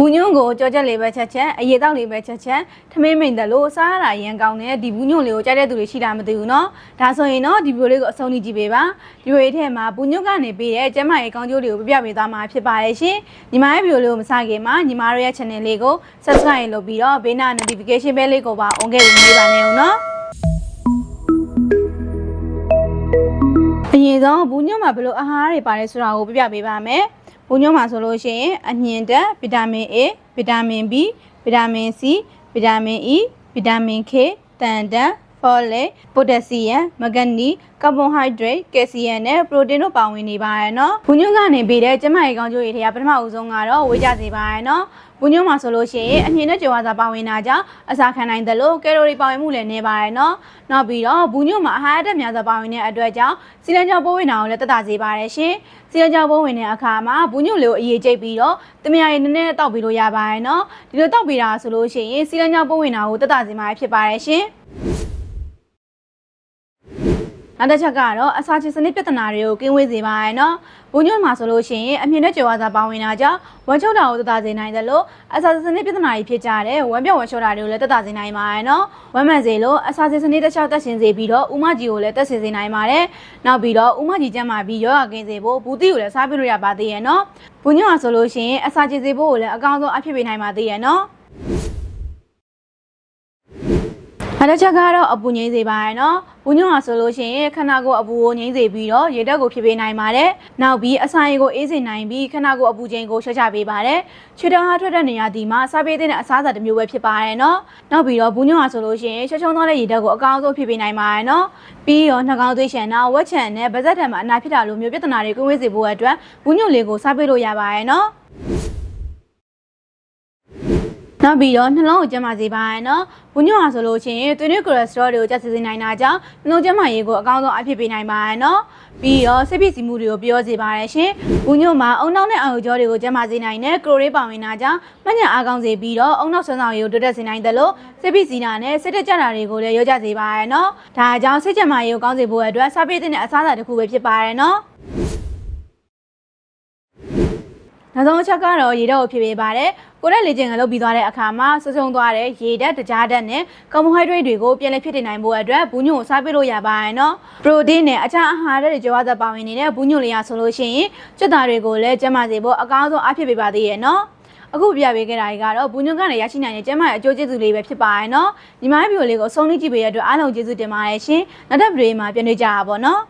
ဘူးညွန့်ကိုကြောချက်လေးပဲချက်ချက်အရေတောက်လေးပဲချက်ချက်ထမင်းမိန်တယ်လို့စားရတာရန်ကောင်းတယ်ဒီဘူးညွန့်လေးကိုကြိုက်တဲ့သူတွေရှိလားမသိဘူးเนาะဒါဆိုရင်เนาะဒီဗီဒီယိုလေးကိုအဆုံးထိကြည့်ပေးပါဒီဗီဒီယိုလေးထဲမှာဘူးညွန့်ကနေပေးတဲ့ကျမရဲ့ကောင်းကျိုးတွေကိုပြပြပေးသွားမှာဖြစ်ပါတယ်ရှင်ညီမရဲ့ဗီဒီယိုလေးကိုမစခင်မှာညီမတို့ရဲ့ channel လေးကို subscribe လုပ်ပြီးတော့ဘေးနာ notification bell လေးကိုပါ on ခဲ့ပြီးနေပါနဲ့ဦးเนาะ အရင်ဆုံးဘူးညွန့်မှာဘယ်လိုအာဟာရတွေပါတယ်ဆိုတာကိုပြပြပေးပါမယ်။ ဘူးညွန့်မှာဆိုလို့ရှိရင်အညင်ဓာတ်ဗီတာမင် A ဗီတာမင် B ဗီတာမင် C ဗီတာမင် E ဗီတာမင် K တန်ဓာတ် ဖော်လက်ပိုတက်ဆီယမ်မဂနီကာဗွန်ဟိုက်ဒရိတ်ကယ်ဆီယမ်နဲ့ပရိုတင်းတို့ပါဝင်နေပါရယ်နော်ဘူးညွန့်ကနေပေးတဲ့ကျန်းမာရေးကောင်းကျိုးတွေထဲကပထမဦးဆုံးကတော့ဝေးကြစေပါရယ်နော်ဘူးညွန့်မှာဆိုလို့ရှိရင်အမြင့်နဲ့ကြွားစာပါဝင်တာကြောင့်အစာခံနိုင်တယ်လို့ကယ်လိုရီပါဝင်မှုလည်းနည်းပါရယ်နော်နောက်ပြီးတော့ဘူးညွန့်မှာအဟာရဓာတ်များစွာပါဝင်တဲ့အတွက်ကြောင့်စီလန်ကြောပိုးဝင်တာကိုလည်းတက်တာစေပါရယ်ရှင်စီလန်ကြောပိုးဝင်တဲ့အခါမှာဘူးညွန့်လေးကိုအရေးကျိတ်ပြီးတော့တမယာရီနည်းနည်းတောက်ပြီးလို့ရပါရယ်နော်ဒီလိုတောက်ပြီးတာဆိုလို့ရှိရင်စီလန်ကြောပိုးဝင်တာကိုတက်တာစေမှာဖြစ်ပါရယ်ရှင် နောက်တစ်ချက်ကတော့အစာချေစနစ်ပြဿနာတွေကိုကင်းဝေးစေပါရယ်နော်။ဘုံညွန့်မှာဆိုလို့ရှိရင်အမြင့်နဲ့ကြွားစာပါဝင်တာကြောင့်ဝမ်းချုပ်တာကိုသက်သာစေနိုင်တယ်လို့အစာချေစနစ်ပြဿနာကြီးဖြစ်ကြတဲ့ဝမ်းပြောက်ဝမ်းလျှောတာတွေကိုလည်းသက်သာစေနိုင်ပါရယ်နော်။ဝမ်းမှန်စေလို့အစာချေစနစ်တစ်ခြားတက်ရှင်စေပြီးတော့ဥမကြီးကိုလည်းတက်ဆင်စေနိုင်ပါတယ်။နောက်ပြီးတော့ဥမကြီးကျန်းမာပြီးရောဂါကင်းစေဖို့ဘူးတိကိုလည်းစားပြလို့ရပါသေးရဲ့နော်။ဘုံညွန့်မှာဆိုလို့ရှိရင်အစာချေစေဖို့ကိုလည်းအကောင်းဆုံးအဖြစ်ပေးနိုင်ပါသေးရဲ့နော်။ နောက်တစ်ချက်ကတော့အပူငိမ့်စေပါရယ်နော်။ဘူးညွန့်ဟာဆိုလို့ရှိရင်ခန္ဓာကိုယ်အပူကိုငိမ့်စေပြီးတော့ရေတက်ကိုဖြစ်ပေးနိုင်ပါတယ်။နောက်ပြီးအစာရေကိုအေးစေနိုင်ပြီးခန္ဓာကိုယ်အပူချိန်ကိုလျှော့ချပေးပါတယ်။ခြေထောက်ဟာထွက်တဲ့နေရာဒီမှာစားပေးတဲ့အစားအစာတစ်မျိုးပဲဖြစ်ပါရယ်နော်။နောက်ပြီးတော့ဘူးညွန့်ဟာဆိုလို့ရှိရင်ချောချုံသွားတဲ့ရေတက်ကိုအကောင်းဆုံးဖြစ်ပေးနိုင်ပါရယ်နော်။ပြီးတော့နှာခေါင်းသွေးချန်တာဝက်ချန်နဲ့ဗဇက်ထံမှာအနာဖြစ်တာလိုမျိုးပြဿနာတွေကိုဝေးစေဖို့အတွက်ဘူးညွန့်လေးကိုစားပေးလို့ရပါရယ်နော်။ နောက်ပြီးတော့နှလုံးကိုကျန်းမာစေပါရယ်နော်။ဘူးညွန့်ဟာဆိုလို့ရှိရင်သွေးနွေးကိုလက်စထရောတွေကိုကျဆင်းစေနိုင်တာကြောင့်နှလုံးကျန်းမာရေးကိုအကောင်းဆုံးအဖြစ်ပေးနိုင်ပါရယ်နော်။ပြီးတော့စိတ်ဖြစ်စီမှုတွေကိုပြောစေပါရယ်ရှင်။ဘူးညွန့်မှာအုံနောက်နဲ့အာရုံကြောတွေကိုကျန်းမာစေနိုင်တဲ့ကလိုရေးပါဝင်တာကြောင့်မညံအားကောင်းစေပြီးတော့အုံနောက်ဆွမ်းဆောင်ရည်ကိုတိုးတက်စေနိုင်တယ်လို့စိတ်ဖြစ်စီနာနဲ့စိတ်တက်ကြတာတွေကိုလည်းရောကြစေပါရယ်နော်။ဒါကြောင့်စိတ်ကျန်းမာရေးကိုကောင်းစေဖို့အတွက်စားပေးတဲ့အစားအစာတစ်ခုပဲဖြစ်ပါရယ်နော်။ နောက်ဆုံးအချက်ကတော့ရေဓာတ်ကိုဖြစ်ပေးပါတယ်။ကိုရက်လေကျင်ကလုပ်ပြီးသွားတဲ့အခါမှာစုံစုံသွားတဲ့ရေဓာတ်တကြားဓာတ်နဲ့ကာဗွန်ဟိုက်ဒရိတ်တွေကိုပြန်လည်ဖြစ်တည်နိုင်ဖို့အတွက်ဘူးညွန့်ကိုစားပေးလို့ရပါရဲ့နော်။ပရိုတင်းနဲ့အခြားအာဟာရတွေကြွားသက်ပါဝင်နေတဲ့ဘူးညွန့်လေးရဆိုလို့ရှိရင်ကြက်သားတွေကိုလည်းကျန်းမာစေဖို့အကောင်းဆုံးအဖြစ်ပေးပါသေးရဲ့နော်။အခုပြပေးခဲ့တာတွေကတော့ဘူးညွန့်ကနေရရှိနိုင်တဲ့ကျန်းမာရေးအကျိုးကျေးဇူးလေးပဲဖြစ်ပါရဲ့နော်။ညီမရဲ့ဗီဒီယိုလေးကိုအဆုံးထိကြည့်ပေးရတဲ့အတွက်အားလုံးကျေးဇူးတင်ပါတယ်ရှင်။နောက်တဲ့ဗီဒီယိုမှာပြန်တွေ့ကြတာပေါ့နော်။